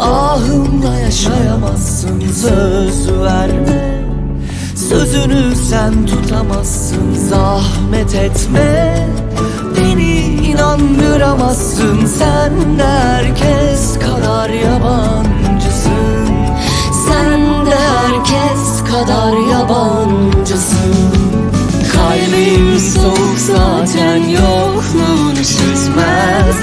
Ahımla yaşayamazsın Söz verme. Sözünü sen tutamazsın Zahmet etme. Beni inandıramazsın Sen de herkes kadar yabancısın. Sen de herkes kadar yabancısın. Kalbim soğuk zaten yokluğunu çözmez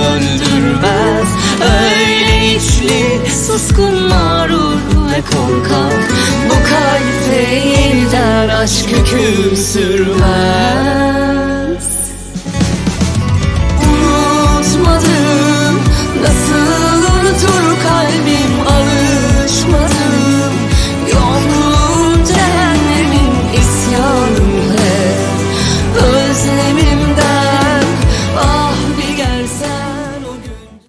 öldürmez. Öyle içli suskun mağrur ve korkak. Bu kalpte yeniden aşk hüküm sürmez. Unutmadım nasıl unutur kalbim